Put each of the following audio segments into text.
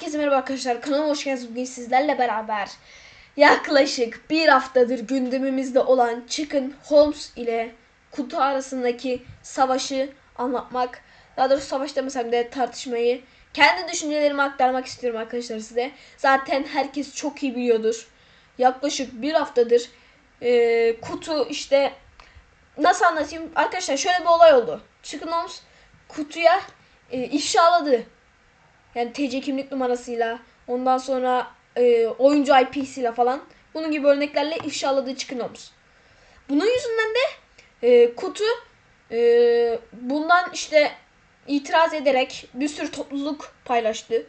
Herkese merhaba arkadaşlar. Kanalıma hoş geldiniz. Bugün sizlerle beraber yaklaşık bir haftadır gündemimizde olan Chicken Holmes ile kutu arasındaki savaşı anlatmak, daha doğrusu savaş demesem de tartışmayı, kendi düşüncelerimi aktarmak istiyorum arkadaşlar size. Zaten herkes çok iyi biliyordur. Yaklaşık bir haftadır e, kutu işte nasıl anlatayım? Arkadaşlar şöyle bir olay oldu. Chicken Holmes kutuya e, ifşaladı. Yani TC kimlik numarasıyla ondan sonra e, oyuncu IP'siyle falan bunun gibi örneklerle ifşaladığı Holmes. Bunun yüzünden de e, kutu e, bundan işte itiraz ederek bir sürü topluluk paylaştı.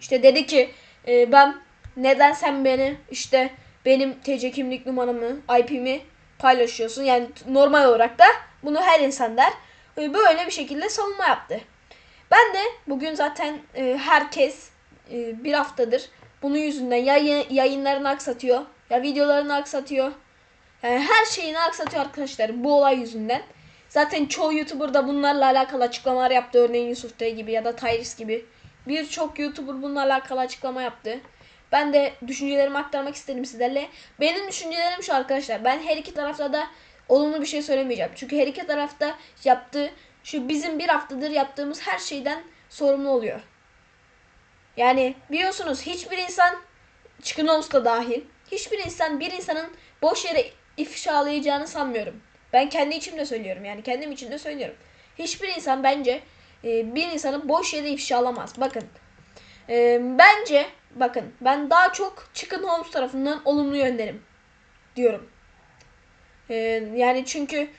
İşte dedi ki e, ben neden sen beni işte benim TC kimlik numaramı, IP'mi paylaşıyorsun. Yani normal olarak da bunu her insan der. E, böyle bir şekilde savunma yaptı. Ben de bugün zaten e, herkes e, bir haftadır bunun yüzünden ya yayın, yayınlarını aksatıyor ya videolarını aksatıyor. Yani her şeyini aksatıyor arkadaşlar bu olay yüzünden. Zaten çoğu YouTuber da bunlarla alakalı açıklamalar yaptı. Örneğin Yusuf T gibi ya da Tyrus gibi. Birçok YouTuber bununla alakalı açıklama yaptı. Ben de düşüncelerimi aktarmak istedim sizlerle. Benim düşüncelerim şu arkadaşlar. Ben her iki tarafta da olumlu bir şey söylemeyeceğim. Çünkü her iki tarafta yaptığı şu bizim bir haftadır yaptığımız her şeyden sorumlu oluyor. Yani biliyorsunuz hiçbir insan Holmes da dahil hiçbir insan bir insanın boş yere ifşalayacağını sanmıyorum. Ben kendi içimde söylüyorum yani kendim için de söylüyorum. Hiçbir insan bence e, bir insanı boş yere ifşalamaz. Bakın e, bence bakın ben daha çok Chicken Holmes tarafından olumlu yönlerim diyorum. E, yani çünkü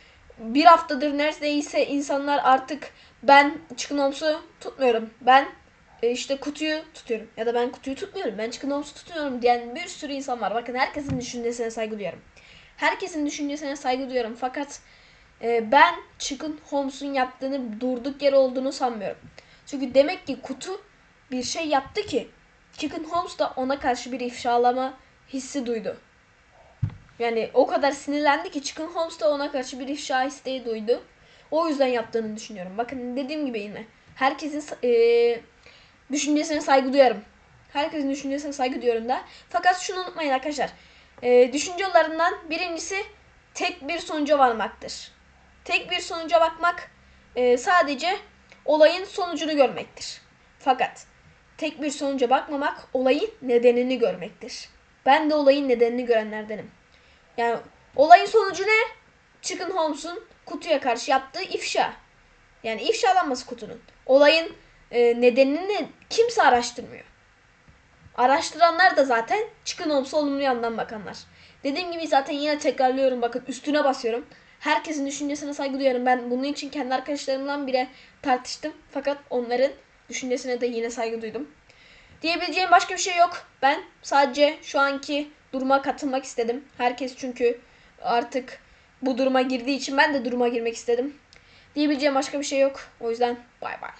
bir haftadır neredeyse insanlar artık ben Chicken Holmes'u tutmuyorum. Ben e, işte kutuyu tutuyorum. Ya da ben kutuyu tutmuyorum. Ben Chicken Holmes'u tutuyorum diyen bir sürü insan var. Bakın herkesin düşüncesine saygı duyuyorum. Herkesin düşüncesine saygı duyuyorum. Fakat e, ben Chicken Holmes'un yaptığını durduk yere olduğunu sanmıyorum. Çünkü demek ki kutu bir şey yaptı ki Chicken Holmes da ona karşı bir ifşalama hissi duydu. Yani o kadar sinirlendi ki Chicken Holmes da ona karşı bir ifşa isteği duydu. O yüzden yaptığını düşünüyorum. Bakın dediğim gibi yine. Herkesin e, düşüncesine saygı duyarım. Herkesin düşüncesine saygı duyuyorum da. Fakat şunu unutmayın arkadaşlar. E, düşünce yollarından birincisi tek bir sonuca varmaktır. Tek bir sonuca bakmak e, sadece olayın sonucunu görmektir. Fakat tek bir sonuca bakmamak olayın nedenini görmektir. Ben de olayın nedenini görenlerdenim. Yani olayın sonucu ne? Chicken Holmes'un kutuya karşı yaptığı ifşa. Yani ifşalanması kutunun. Olayın e, nedenini kimse araştırmıyor. Araştıranlar da zaten Chicken Holmes'a olumlu yandan bakanlar. Dediğim gibi zaten yine tekrarlıyorum bakın üstüne basıyorum. Herkesin düşüncesine saygı duyuyorum. Ben bunun için kendi arkadaşlarımla bile tartıştım. Fakat onların düşüncesine de yine saygı duydum. Diyebileceğim başka bir şey yok. Ben sadece şu anki duruma katılmak istedim. Herkes çünkü artık bu duruma girdiği için ben de duruma girmek istedim. Diyebileceğim başka bir şey yok. O yüzden bay bay.